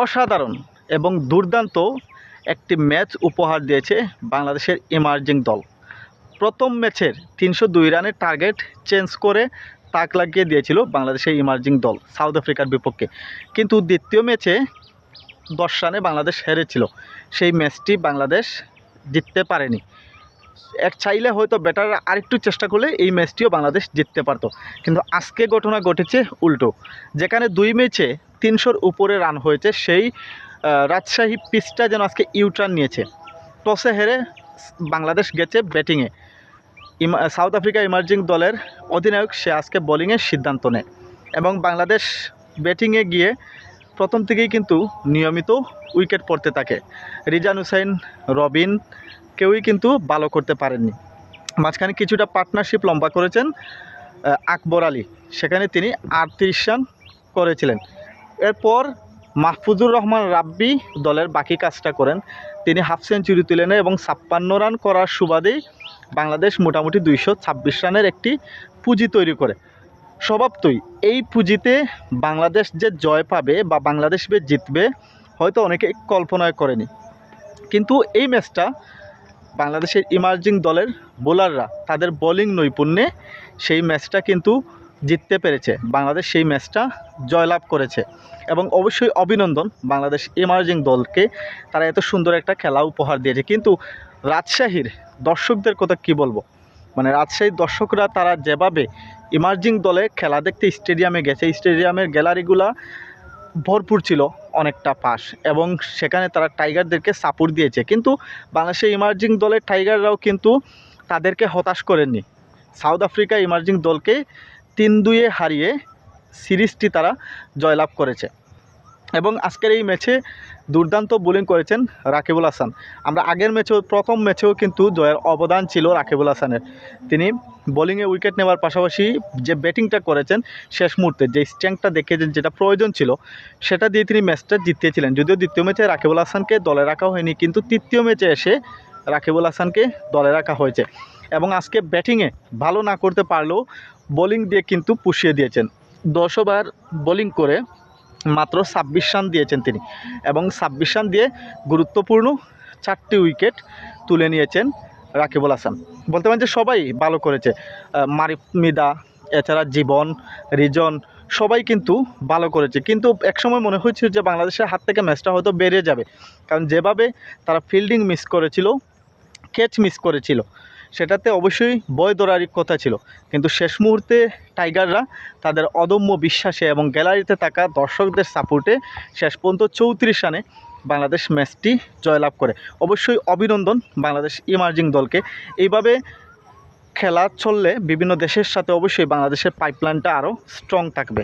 অসাধারণ এবং দুর্দান্ত একটি ম্যাচ উপহার দিয়েছে বাংলাদেশের ইমার্জিং দল। প্রথম ম্যাচের তিনশো দুই রানের টার্গেট চেঞ্জ করে তাক লাগিয়ে দিয়েছিল বাংলাদেশের ইমার্জিং দল সাউথ আফ্রিকার বিপক্ষে। কিন্তু দ্বিতীয় ম্যাচে দশ রানে বাংলাদেশ হেরেছিল। সেই ম্যাচটি বাংলাদেশ জিততে পারেনি। এক চাইলে হয়তো ব্যাটার আরেকটু চেষ্টা করলে এই ম্যাচটিও বাংলাদেশ জিততে পারতো। কিন্তু আজকে ঘটনা ঘটেছে উল্টো। যেখানে দুই ম্যাচে তিনশোর উপরে রান হয়েছে। সেই রাজশাহী পিচটা যেন আজকে ইউটার্ন নিয়েছে। টসে হেরে বাংলাদেশ গেছে ব্যাটিংয়ে সাউথ আফ্রিকা ইমার্জিং দলের অধিনায়ক, সে আজকে বোলিংয়ের সিদ্ধান্ত নেয়। এবং বাংলাদেশ ব্যাটিংয়ে গিয়ে প্রথম থেকেই কিন্তু নিয়মিত উইকেট পড়তে থাকে। রিজান হুসাইন, রবিন কেউই কিন্তু ভালো করতে পারেননি। মাঝখানে কিছুটা পার্টনারশিপ লম্বা করেছেন আকবর আলী। সেখানে তিনি আটত্রিশ রান করেছিলেন। এরপর মাহফুজুর রহমান রাব্বি দলের বাকি কাজটা করেন। তিনি হাফ সেঞ্চুরি তুলে এবং ছাপ্পান্ন রান করার সুবাদেই বাংলাদেশ মোটামুটি দুইশো ছাব্বিশ রানের একটি পুঁজি তৈরি করে। স্বভাবতই এই পুঁজিতে বাংলাদেশ যে জয় পাবে বা বাংলাদেশ যে জিতবে, হয়তো অনেকে কল্পনায় করেনি। কিন্তু এই ম্যাচটা বাংলাদেশের ইমার্জিং দলের বোলাররা, তাদের বোলিং নৈপুণ্যে সেই ম্যাচটা কিন্তু জিততে পেরেছে। বাংলাদেশ সেই ম্যাচটা জয়লাভ করেছে এবং অবশ্যই অভিনন্দন বাংলাদেশ ইমার্জিং দলকে। তারা এত সুন্দর একটা খেলা উপহার দিয়েছে। কিন্তু রাজশাহীর দর্শকদের কথা কি বলব? মানে রাজশাহীর দর্শকরা তারা যেভাবে ইমার্জিং দলে খেলা দেখতে স্টেডিয়ামে গেছে, স্টেডিয়ামের গ্যালারিগুলা ভরপুর ছিল অনেকটা পাশ এবং সেখানে তারা টাইগারদেরকে সাপোর্ট দিয়েছে। কিন্তু বাংলাদেশের ইমার্জিং দলের টাইগাররাও কিন্তু তাদেরকে হতাশ করেননি। সাউথ আফ্রিকা ইমার্জিং দলকে তিন দুইয়ে হারিয়ে সিরিজটি তারা জয়লাভ করেছে। এবং আজকের এই ম্যাচে দুর্দান্ত বোলিং করেছেন রাকিবুল হাসান। আমরা আগের ম্যাচেও, প্রথম ম্যাচেও কিন্তু জয়ের অবদান ছিল রাকিবুল হাসানের। তিনি বোলিংয়ে উইকেট নেওয়ার পাশাপাশি যে ব্যাটিংটা করেছেন শেষ মুহূর্তে, যে স্ট্রেংথটা দেখেছেন যেটা প্রয়োজন ছিল, সেটা দিয়ে তিনি ম্যাচটা জিতিয়েছিলেন। যদিও দ্বিতীয় ম্যাচে রাকিবুল হাসানকে দলে রাখা হয়নি, কিন্তু তৃতীয় ম্যাচে এসে রাকিবুল হাসানকে দলে রাখা হয়েছে। এবং আজকে ব্যাটিংয়ে ভালো না করতে পারলেও বোলিং দিয়ে কিন্তু পুষিয়ে দিয়েছেন। দশ ওভার বোলিং করে মাত্র ছাব্বিশ রান দিয়েছেন তিনি এবং ছাব্বিশ রান দিয়ে গুরুত্বপূর্ণ চারটি উইকেট তুলে নিয়েছেন রাকিবুল হাসান। বলতে পারেন যে সবাই ভালো করেছে। মারিফ মিদা, এছাড়া জীবন, রিজন, সবাই কিন্তু ভালো করেছে। কিন্তু একসময় মনে হয়েছিল যে বাংলাদেশের হাত থেকে ম্যাচটা হয়তো বেড়ে যাবে। কারণ যেভাবে তারা ফিল্ডিং মিস করেছিল ক্যাচ মিস করেছিল সেটাতে অবশ্যই বয় দৌড়ার কথা ছিল। কিন্তু শেষ মুহূর্তে টাইগাররা তাদের অদম্য বিশ্বাসে এবং গ্যালারিতে থাকা দর্শকদের সাপোর্টে শেষ পর্যন্ত চৌত্রিশ রানে বাংলাদেশ ম্যাচটি জয়লাভ করে। অবশ্যই অভিনন্দন বাংলাদেশ ইমার্জিং দলকে। এইভাবে খেলা চললে বিভিন্ন দেশের সাথে অবশ্যই বাংলাদেশের পাইপলাইনটা আরও স্ট্রং থাকবে।